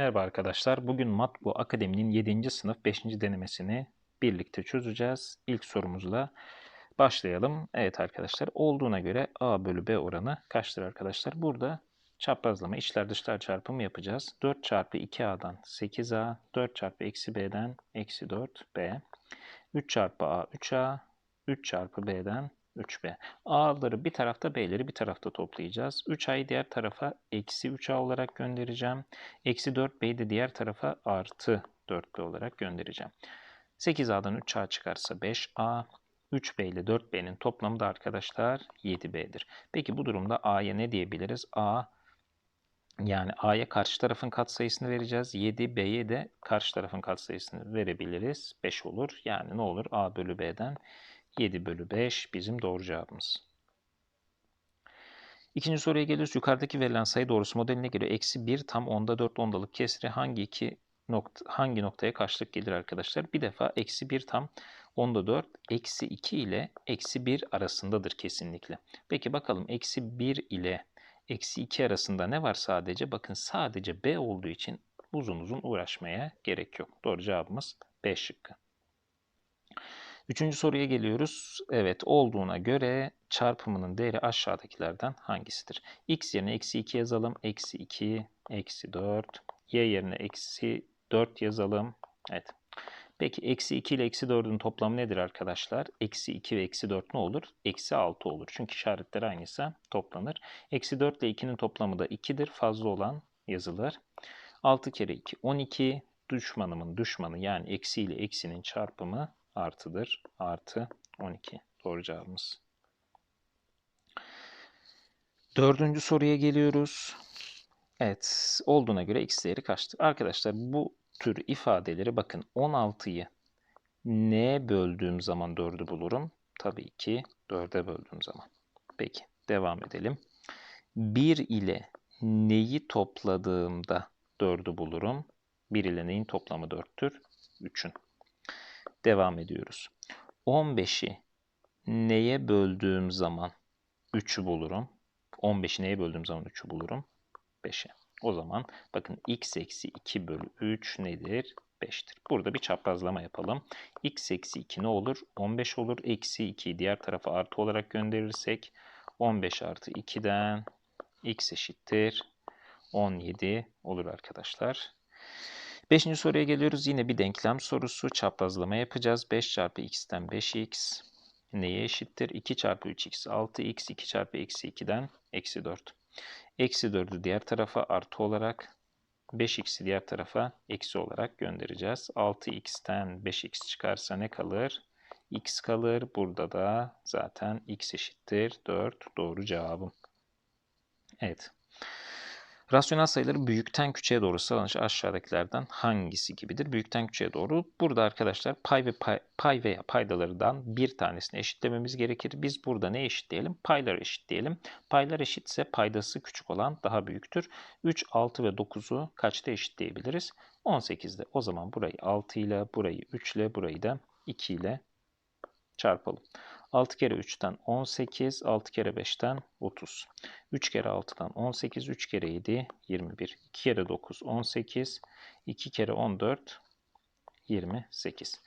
Merhaba arkadaşlar. Bugün Matbu Akademi'nin 7. sınıf 5. denemesini birlikte çözeceğiz. İlk sorumuzla başlayalım. Evet arkadaşlar olduğuna göre A bölü B oranı kaçtır arkadaşlar? Burada çaprazlama içler dışlar çarpımı yapacağız. 4 çarpı 2A'dan 8A, 4 çarpı eksi B'den eksi 4B, 3 çarpı A 3A, 3 çarpı B'den 3b. A'ları bir tarafta B'leri bir tarafta toplayacağız. 3A'yı diğer tarafa eksi 3A olarak göndereceğim. Eksi 4B'yi de diğer tarafa artı 4B olarak göndereceğim. 8A'dan 3A çıkarsa 5A. 3B ile 4B'nin toplamı da arkadaşlar 7B'dir. Peki bu durumda A'ya ne diyebiliriz? A yani A'ya karşı tarafın katsayısını vereceğiz. 7B'ye de karşı tarafın katsayısını verebiliriz. 5 olur. Yani ne olur? A bölü B'den 7 bölü 5 bizim doğru cevabımız. İkinci soruya geliyoruz. Yukarıdaki verilen sayı doğrusu modeline göre eksi 1 tam onda 4 ondalık kesri hangi iki nokta, hangi noktaya karşılık gelir arkadaşlar? Bir defa eksi 1 tam onda 4 eksi 2 ile eksi 1 arasındadır kesinlikle. Peki bakalım eksi 1 ile eksi 2 arasında ne var sadece? Bakın sadece B olduğu için uzun uzun uğraşmaya gerek yok. Doğru cevabımız B şıkkı. Üçüncü soruya geliyoruz. Evet olduğuna göre çarpımının değeri aşağıdakilerden hangisidir? x yerine eksi 2 yazalım. Eksi 2, eksi 4. y yerine eksi 4 yazalım. Evet. Peki eksi 2 ile eksi 4'ün toplamı nedir arkadaşlar? Eksi 2 ve eksi 4 ne olur? Eksi 6 olur. Çünkü işaretler aynıysa toplanır. Eksi 4 ile 2'nin toplamı da 2'dir. Fazla olan yazılır. 6 kere 2 12. Düşmanımın düşmanı yani eksi ile eksinin çarpımı artıdır. Artı 12. Doğru cevabımız. Dördüncü soruya geliyoruz. Evet, olduğuna göre x değeri kaçtır? Arkadaşlar bu tür ifadeleri bakın 16'yı neye böldüğüm zaman 4'ü bulurum? Tabii ki 4'e böldüğüm zaman. Peki, devam edelim. 1 ile neyi topladığımda 4'ü bulurum? 1 ile neyin toplamı 4'tür? 3'ün. Devam ediyoruz. 15'i neye böldüğüm zaman 3'ü bulurum. 15'i neye böldüğüm zaman 3'ü bulurum? 5'e. O zaman bakın x eksi 2 bölü 3 nedir? 5'tir. Burada bir çaprazlama yapalım. x eksi 2 ne olur? 15 olur. Eksi 2'yi diğer tarafa artı olarak gönderirsek 15 artı 2'den x eşittir 17 olur arkadaşlar. Beşinci soruya geliyoruz. Yine bir denklem sorusu. Çaprazlama yapacağız. 5 çarpı x'ten 5x neye eşittir? 2 çarpı 3x 6x 2 çarpı eksi 2'den eksi 4. Eksi 4'ü diğer tarafa artı olarak 5x'i diğer tarafa eksi olarak göndereceğiz. 6x'ten 5x çıkarsa ne kalır? x kalır. Burada da zaten x eşittir 4 doğru cevabım. Evet. Rasyonel sayıları büyükten küçüğe doğru sıralanış aşağıdakilerden hangisi gibidir? Büyükten küçüğe doğru. Burada arkadaşlar pay ve pay, pay veya paydalardan bir tanesini eşitlememiz gerekir. Biz burada ne eşitleyelim? Paylar eşitleyelim. Paylar eşitse paydası küçük olan daha büyüktür. 3, 6 ve 9'u kaçta eşitleyebiliriz? 18'de. O zaman burayı 6 ile, burayı 3 ile, burayı da 2 ile çarpalım. 6 kere 3'ten 18, 6 kere 5'ten 30. 3 kere 6'dan 18, 3 kere 7, 21. 2 kere 9, 18. 2 kere 14, 28.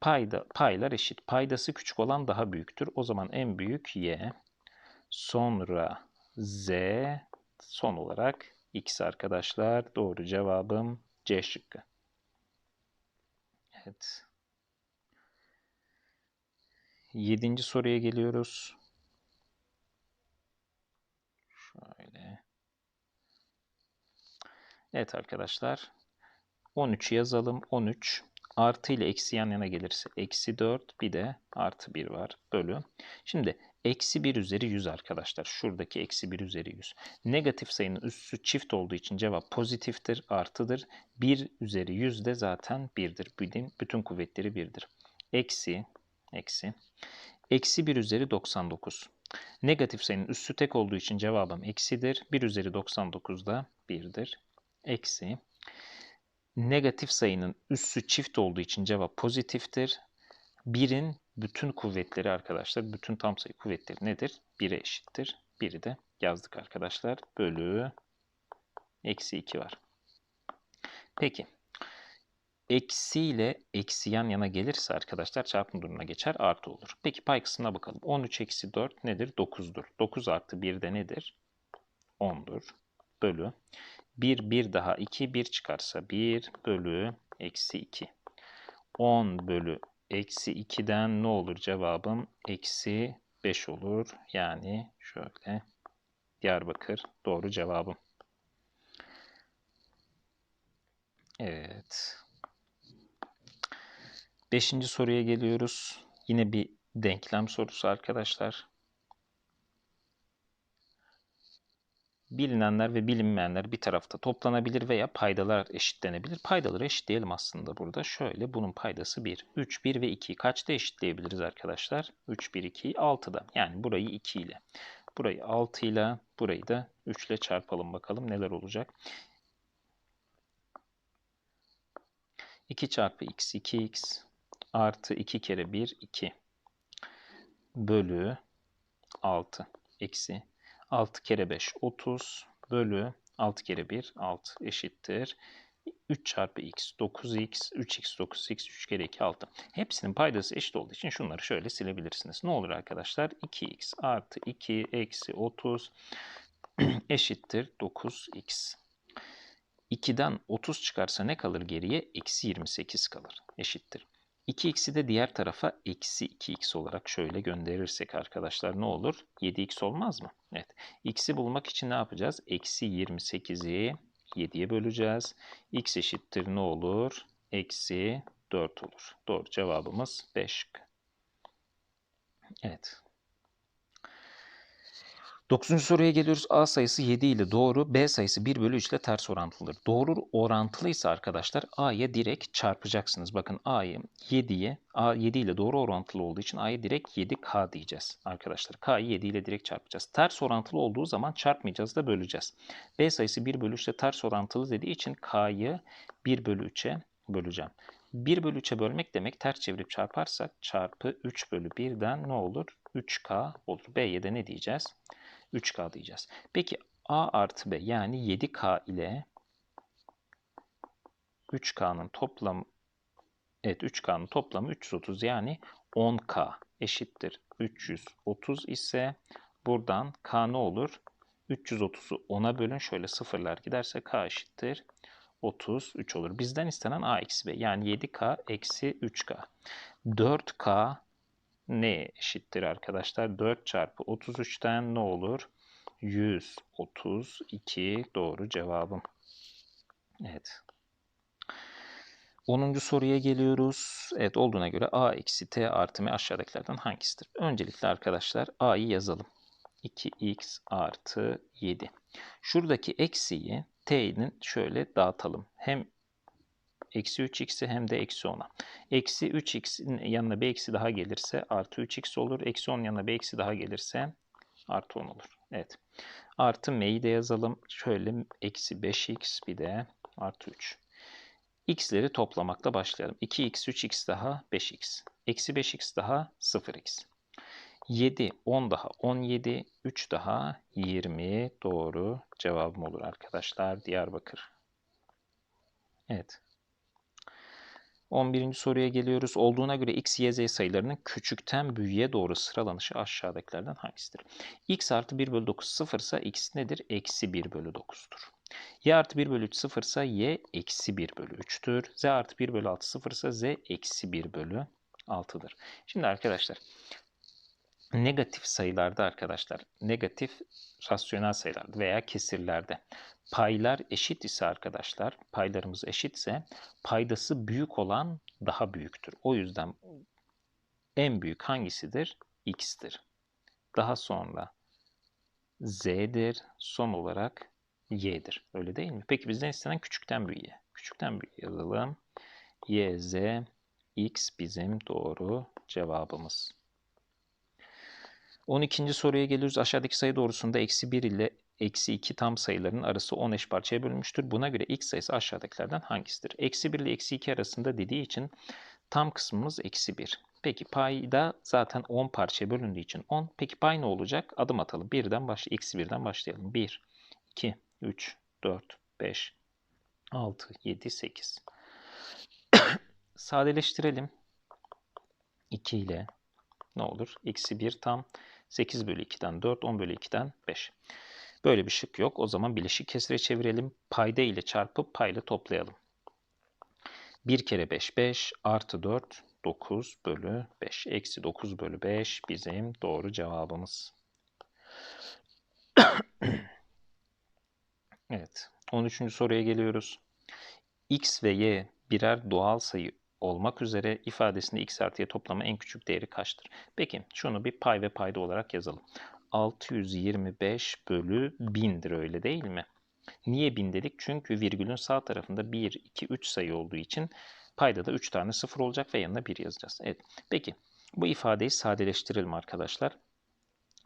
Payda, paylar eşit. Paydası küçük olan daha büyüktür. O zaman en büyük y. Sonra z. Son olarak x arkadaşlar. Doğru cevabım C şıkkı. Evet. Yedinci soruya geliyoruz. Şöyle. Evet arkadaşlar. 13 yazalım. 13 artı ile eksi yan yana gelirse eksi 4 bir de artı 1 var bölü. Şimdi eksi 1 üzeri 100 arkadaşlar. Şuradaki eksi 1 üzeri 100. Negatif sayının üssü çift olduğu için cevap pozitiftir, artıdır. 1 üzeri 100 de zaten 1'dir. Bütün, bütün kuvvetleri 1'dir. Eksi eksi. Eksi 1 üzeri 99. Negatif sayının üssü tek olduğu için cevabım eksidir. 1 üzeri 99 da 1'dir. Eksi. Negatif sayının üssü çift olduğu için cevap pozitiftir. 1'in bütün kuvvetleri arkadaşlar, bütün tam sayı kuvvetleri nedir? 1'e eşittir. 1'i de yazdık arkadaşlar. Bölü eksi 2 var. Peki. Eksi ile eksi yan yana gelirse arkadaşlar çarpım durumuna geçer artı olur. Peki pay kısmına bakalım. 13 eksi 4 nedir? 9'dur. 9 artı 1 de nedir? 10'dur. Bölü. 1 1 daha 2 1 çıkarsa 1 bölü eksi 2. 10 bölü eksi 2'den ne olur cevabım? Eksi 5 olur. Yani şöyle Diyarbakır doğru cevabım. Evet. Beşinci soruya geliyoruz. Yine bir denklem sorusu arkadaşlar. Bilinenler ve bilinmeyenler bir tarafta toplanabilir veya paydalar eşitlenebilir. Paydaları eşitleyelim aslında burada. Şöyle bunun paydası 1. 3, 1 ve 2'yi kaçta eşitleyebiliriz arkadaşlar? 3, 1, 2'yi 6'da. Yani burayı 2 ile. Burayı 6 ile, burayı da 3 ile çarpalım bakalım neler olacak. 2 çarpı x 2x artı 2 kere 1 2 bölü 6 eksi 6 kere 5 30 bölü 6 kere 1 6 eşittir. 3 çarpı x 9x 3x 9x 3 kere 2 6. Hepsinin paydası eşit olduğu için şunları şöyle silebilirsiniz. Ne olur arkadaşlar? 2x artı 2 eksi 30 eşittir 9x. 2'den 30 çıkarsa ne kalır geriye? Eksi 28 kalır. Eşittir. 2x'i de diğer tarafa eksi 2x olarak şöyle gönderirsek arkadaşlar ne olur? 7x olmaz mı? Evet. x'i bulmak için ne yapacağız? Eksi 28'i 7'ye böleceğiz. x eşittir ne olur? Eksi 4 olur. Doğru cevabımız 5. Evet. Dokuzuncu soruya geliyoruz. A sayısı 7 ile doğru, B sayısı 1 bölü 3 ile ters orantılıdır. Doğru orantılıysa arkadaşlar A'ya direkt çarpacaksınız. Bakın A'yı 7'ye, A 7 ile doğru orantılı olduğu için A'ya direkt 7K diyeceğiz arkadaşlar. K'yı 7 ile direkt çarpacağız. Ters orantılı olduğu zaman çarpmayacağız da böleceğiz. B sayısı 1 bölü 3 ile ters orantılı dediği için K'yı 1 bölü 3'e böleceğim. 1 bölü 3'e bölmek demek ters çevirip çarparsak çarpı 3 bölü 1'den ne olur? 3K olur. B'ye de ne diyeceğiz? 3K diyeceğiz. Peki A artı B yani 7K ile 3K'nın toplamı evet 3K'nın toplamı 330 yani 10K eşittir 330 ise buradan K ne olur? 330'u 10'a bölün şöyle sıfırlar giderse K eşittir 33 olur. Bizden istenen A eksi B yani 7K eksi 3K. 4K ne eşittir arkadaşlar? 4 çarpı 33'ten ne olur? 132 doğru cevabım. Evet. 10. soruya geliyoruz. Evet olduğuna göre a eksi t artı m aşağıdakilerden hangisidir? Öncelikle arkadaşlar a'yı yazalım. 2x artı 7. Şuradaki eksiyi t'nin şöyle dağıtalım. Hem eksi 3x'i hem de eksi 10'a. Eksi 3x'in yanına bir eksi daha gelirse artı 3x olur. Eksi 10 yanına bir eksi daha gelirse artı 10 olur. Evet. Artı m'yi de yazalım. Şöyle eksi 5x bir de artı 3. x'leri toplamakla başlayalım. 2x, 3x daha 5x. Eksi 5x daha 0x. 7, 10 daha 17, 3 daha 20 doğru cevabım olur arkadaşlar. Diyarbakır. Evet. 11. soruya geliyoruz. Olduğuna göre x, y, z sayılarının küçükten büyüğe doğru sıralanışı aşağıdakilerden hangisidir? x artı 1 bölü 9 sıfır ise x nedir? Eksi 1 bölü 9'dur. y artı 1 bölü 3 sıfır ise y eksi 1 bölü 3'tür. z artı 1 bölü 6 sıfır ise z eksi 1 bölü 6'dır. Şimdi arkadaşlar negatif sayılarda arkadaşlar negatif rasyonel sayılarda veya kesirlerde paylar eşit ise arkadaşlar paylarımız eşitse paydası büyük olan daha büyüktür. O yüzden en büyük hangisidir? X'tir. Daha sonra Z'dir. Son olarak Y'dir. Öyle değil mi? Peki bizden istenen küçükten büyüğe. Küçükten büyüğe yazalım. Y, Z, X bizim doğru cevabımız. 12. soruya geliyoruz. Aşağıdaki sayı doğrusunda eksi 1 ile eksi 2 tam sayıların arası 10 eş parçaya bölünmüştür. Buna göre x sayısı aşağıdakilerden hangisidir? Eksi 1 ile eksi 2 arasında dediği için tam kısmımız eksi 1. Peki payda zaten 10 parçaya bölündüğü için 10. Peki pay ne olacak? Adım atalım. 1'den baş, eksi 1'den başlayalım. 1, 2, 3, 4, 5, 6, 7, 8. Sadeleştirelim. 2 ile ne olur? Eksi 1 tam 8 bölü 2'den 4, 10 bölü 2'den 5. Böyle bir şık yok. O zaman bileşik kesire çevirelim. Payda ile çarpıp payla toplayalım. 1 kere 5, 5 artı 4, 9 bölü 5. Eksi 9 bölü 5 bizim doğru cevabımız. evet. 13. soruya geliyoruz. X ve Y birer doğal sayı olmak üzere ifadesinde x artı y toplamı en küçük değeri kaçtır? Peki şunu bir pay ve payda olarak yazalım. 625 bölü 1000'dir öyle değil mi? Niye 1000 dedik? Çünkü virgülün sağ tarafında 1, 2, 3 sayı olduğu için payda da 3 tane sıfır olacak ve yanına 1 yazacağız. Evet. Peki bu ifadeyi sadeleştirelim arkadaşlar.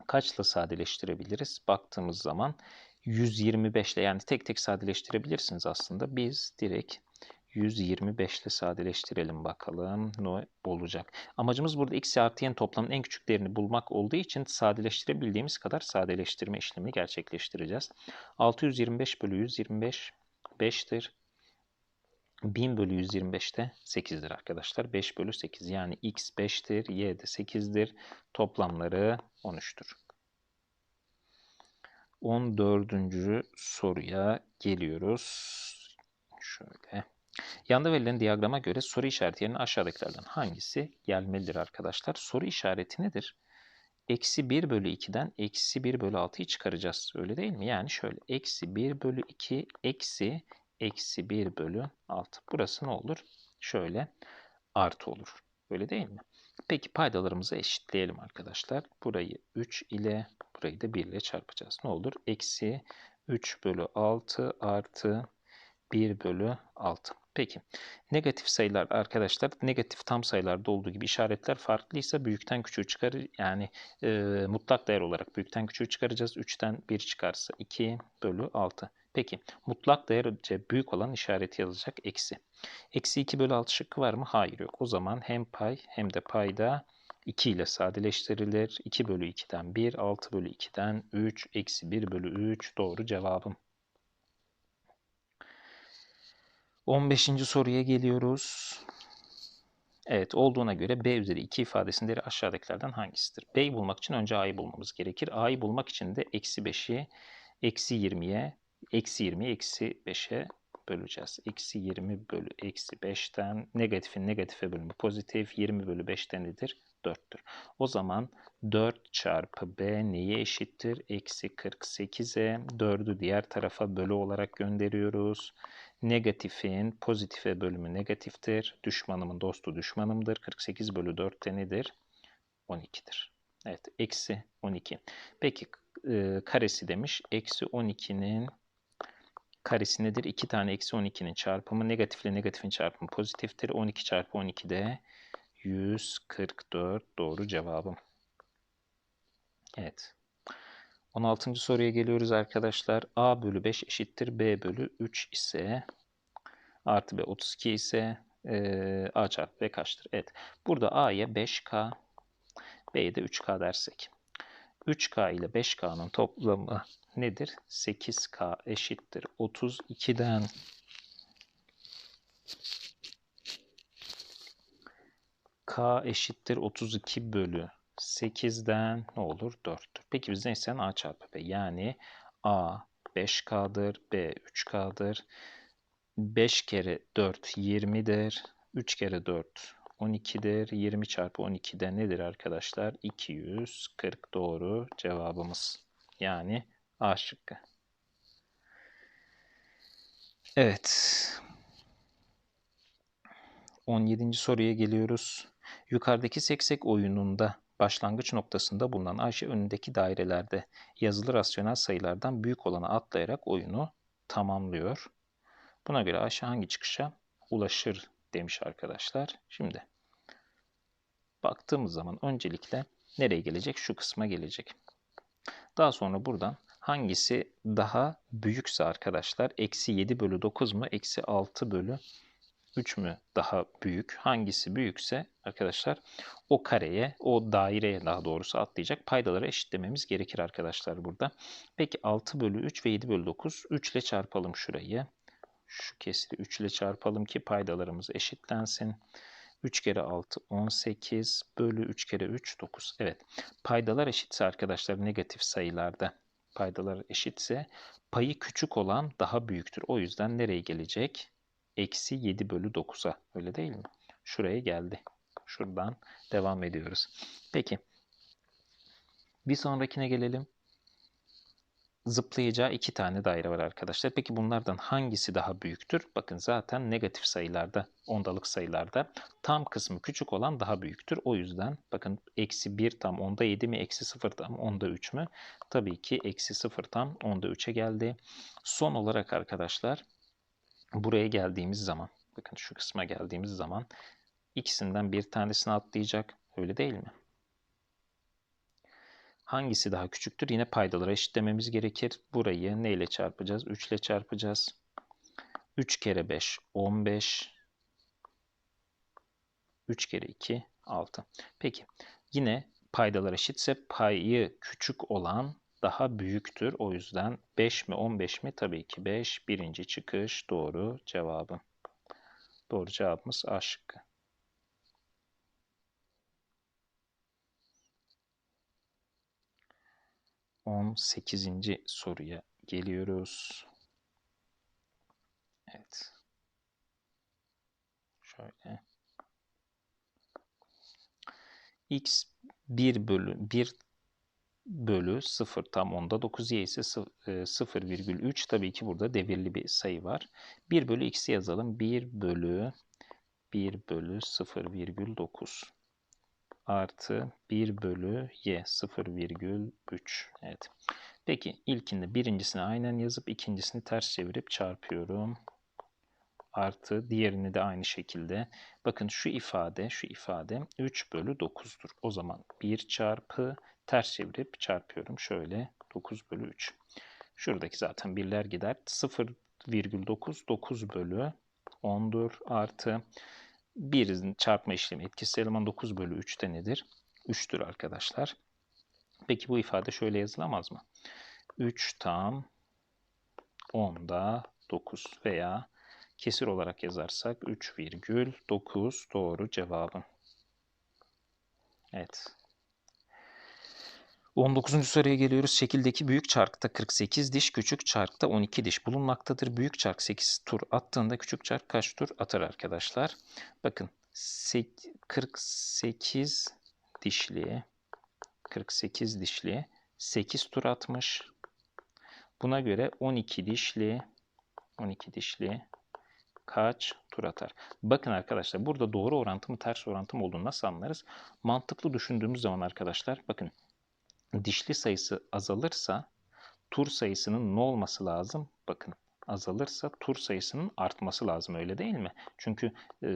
Kaçla sadeleştirebiliriz? Baktığımız zaman 125 ile yani tek tek sadeleştirebilirsiniz aslında. Biz direkt 125 ile sadeleştirelim bakalım ne olacak. Amacımız burada x artı y'nin toplamının en küçük değerini bulmak olduğu için sadeleştirebildiğimiz kadar sadeleştirme işlemi gerçekleştireceğiz. 625 bölü 125 5'tir. 1000 bölü 125 de 8'dir arkadaşlar. 5 bölü 8 yani x 5'tir, y de 8'dir. Toplamları 13'tür. 14. soruya geliyoruz. Şöyle. Yanda verilen diyagrama göre soru işareti yerine aşağıdakilerden hangisi gelmelidir arkadaşlar? Soru işareti nedir? Eksi 1 bölü 2'den eksi 1 bölü 6'yı çıkaracağız. Öyle değil mi? Yani şöyle eksi 1 bölü 2 eksi eksi 1 bölü 6. Burası ne olur? Şöyle artı olur. Öyle değil mi? Peki paydalarımızı eşitleyelim arkadaşlar. Burayı 3 ile burayı da 1 ile çarpacağız. Ne olur? Eksi 3 bölü 6 artı 1 bölü 6. Peki negatif sayılar arkadaşlar negatif tam sayılarda olduğu gibi işaretler farklıysa büyükten küçüğü çıkarır. Yani e, mutlak değer olarak büyükten küçüğü çıkaracağız. 3'ten 1 çıkarsa 2 bölü 6. Peki mutlak değerce büyük olan işareti yazacak eksi. Eksi 2 bölü 6 şıkkı var mı? Hayır yok. O zaman hem pay hem de payda 2 ile sadeleştirilir. 2 bölü 2'den 1, 6 bölü 2'den 3, eksi 1 bölü 3 doğru cevabım. 15. soruya geliyoruz. Evet olduğuna göre B üzeri 2 ifadesinin değeri aşağıdakilerden hangisidir? B'yi bulmak için önce A'yı bulmamız gerekir. A'yı bulmak için de eksi 5'i eksi 20'ye eksi 20'yi eksi 5'e böleceğiz. Eksi 20 bölü eksi 5'ten negatifin negatife bölümü pozitif. 20 bölü 5'ten nedir? 4'tür. O zaman 4 çarpı B neye eşittir? Eksi 48'e 4'ü diğer tarafa bölü olarak gönderiyoruz. Negatifin pozitife bölümü negatiftir. Düşmanımın dostu düşmanımdır. 48 bölü 4 de nedir? 12'dir. Evet eksi 12. Peki e, karesi demiş. Eksi 12'nin karesi nedir? 2 tane eksi 12'nin çarpımı negatifle negatifin çarpımı pozitiftir. 12 çarpı 12 de 144 doğru cevabım. Evet. 16. soruya geliyoruz arkadaşlar. A bölü 5 eşittir B bölü 3 ise artı B 32 ise e, A çarpı B kaçtır? Evet. Burada A'ya 5K B'ye de 3K dersek. 3K ile 5K'nın toplamı nedir? 8K eşittir. 32'den K eşittir 32 bölü 8'den ne olur? 4'tür. Peki bizden istenen A çarpı B. Yani A 5K'dır, B 3K'dır. 5 kere 4 20'dir. 3 kere 4 12'dir. 20 çarpı 12'de nedir arkadaşlar? 240 doğru cevabımız. Yani A şıkkı. Evet. 17. soruya geliyoruz. Yukarıdaki seksek oyununda başlangıç noktasında bulunan Ayşe önündeki dairelerde yazılı rasyonel sayılardan büyük olana atlayarak oyunu tamamlıyor. Buna göre Ayşe hangi çıkışa ulaşır demiş arkadaşlar. Şimdi baktığımız zaman öncelikle nereye gelecek? Şu kısma gelecek. Daha sonra buradan hangisi daha büyükse arkadaşlar eksi 7 bölü 9 mu eksi 6 bölü 3 mü daha büyük? Hangisi büyükse arkadaşlar o kareye, o daireye daha doğrusu atlayacak paydaları eşitlememiz gerekir arkadaşlar burada. Peki 6 bölü 3 ve 7 bölü 9. 3 ile çarpalım şurayı. Şu kesiri 3 ile çarpalım ki paydalarımız eşitlensin. 3 kere 6 18 bölü 3 kere 3 9. Evet paydalar eşitse arkadaşlar negatif sayılarda paydalar eşitse payı küçük olan daha büyüktür. O yüzden nereye gelecek? Eksi 7 bölü 9'a öyle değil mi? Şuraya geldi. Şuradan devam ediyoruz. Peki bir sonrakine gelelim zıplayacağı iki tane daire var arkadaşlar. Peki bunlardan hangisi daha büyüktür? Bakın zaten negatif sayılarda, ondalık sayılarda tam kısmı küçük olan daha büyüktür. O yüzden bakın eksi 1 tam onda 7 mi, eksi 0 tam onda 3 mü? Tabii ki eksi 0 tam onda 3'e geldi. Son olarak arkadaşlar buraya geldiğimiz zaman, bakın şu kısma geldiğimiz zaman ikisinden bir tanesini atlayacak. Öyle değil mi? Hangisi daha küçüktür? Yine paydaları eşitlememiz gerekir. Burayı ne ile çarpacağız? 3 ile çarpacağız. 3 kere 5 15. 3 kere 2 6. Peki yine paydalar eşitse payı küçük olan daha büyüktür. O yüzden 5 mi 15 mi? Tabii ki 5. Birinci çıkış doğru cevabım. Doğru cevabımız A şıkkı. 18. soruya geliyoruz. Evet. Şöyle. x 1 bölü 1 bölü 0 tam onda 9 y ise 0,3 e, tabii ki burada devirli bir sayı var. 1 bölü x'i yazalım. 1 bölü 1 bölü 0,9 artı 1 bölü y 0,3. Evet. Peki ilkinde birincisini aynen yazıp ikincisini ters çevirip çarpıyorum. Artı diğerini de aynı şekilde. Bakın şu ifade, şu ifade 3 bölü 9'dur. O zaman 1 çarpı ters çevirip çarpıyorum. Şöyle 9 bölü 3. Şuradaki zaten birler gider. 0,9 9 bölü 10'dur. Artı 1'in çarpma işlemi etkisi eleman 9 bölü 3'te nedir? 3'tür arkadaşlar. Peki bu ifade şöyle yazılamaz mı? 3 tam 10'da 9 veya kesir olarak yazarsak 3,9 doğru cevabım. Evet. 19. soruya geliyoruz. Şekildeki büyük çarkta 48 diş, küçük çarkta 12 diş bulunmaktadır. Büyük çark 8 tur attığında küçük çark kaç tur atar arkadaşlar? Bakın 48 dişli 48 dişli 8 tur atmış. Buna göre 12 dişli 12 dişli kaç tur atar? Bakın arkadaşlar burada doğru orantı mı ters orantı mı olduğunu nasıl anlarız? Mantıklı düşündüğümüz zaman arkadaşlar bakın dişli sayısı azalırsa tur sayısının ne olması lazım? Bakın azalırsa tur sayısının artması lazım öyle değil mi? Çünkü e,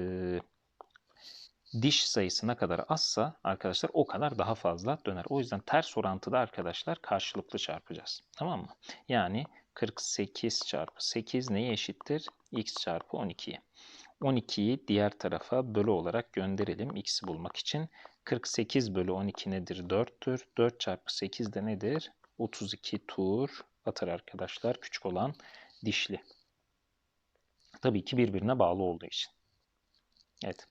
diş sayısı ne kadar azsa arkadaşlar o kadar daha fazla döner. O yüzden ters orantıda arkadaşlar karşılıklı çarpacağız. Tamam mı? Yani 48 çarpı 8 neye eşittir? x çarpı 12'ye. 12'yi diğer tarafa bölü olarak gönderelim x'i bulmak için. 48 bölü 12 nedir? 4'tür. 4 çarpı 8 de nedir? 32 tur atar arkadaşlar. Küçük olan dişli. Tabii ki birbirine bağlı olduğu için. Evet.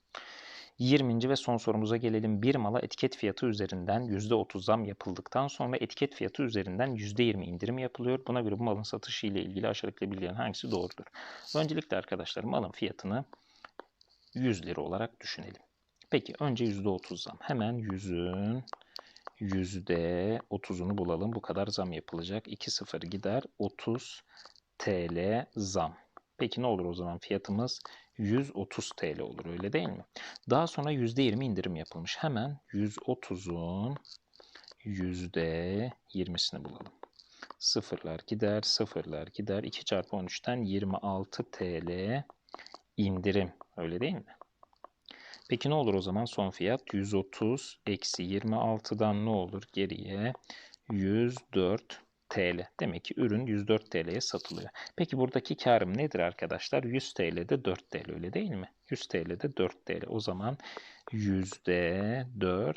20. ve son sorumuza gelelim. Bir mala etiket fiyatı üzerinden %30 zam yapıldıktan sonra etiket fiyatı üzerinden %20 indirim yapılıyor. Buna göre bu malın satışı ile ilgili aşağıdaki bilgilerin hangisi doğrudur? Öncelikle arkadaşlar malın fiyatını 100 lira olarak düşünelim. Peki önce %30 zam. Hemen 100'ün %30'unu bulalım. Bu kadar zam yapılacak. 2 sıfır gider. 30 TL zam. Peki ne olur o zaman fiyatımız 130 TL olur öyle değil mi? Daha sonra %20 indirim yapılmış. Hemen 130'un %20'sini bulalım. Sıfırlar gider, sıfırlar gider. 2 çarpı 13'ten 26 TL indirim. Öyle değil mi? Peki ne olur o zaman son fiyat? 130 eksi 26'dan ne olur? Geriye 104 TL. Demek ki ürün 104 TL'ye satılıyor. Peki buradaki karım nedir arkadaşlar? 100 TL'de 4 TL öyle değil mi? 100 TL'de 4 TL. O zaman %4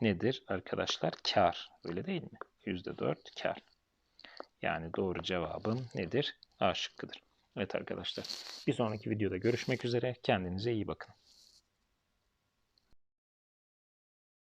nedir arkadaşlar? Kar. Öyle değil mi? %4 kar. Yani doğru cevabım nedir? A şıkkıdır. Evet arkadaşlar. Bir sonraki videoda görüşmek üzere. Kendinize iyi bakın.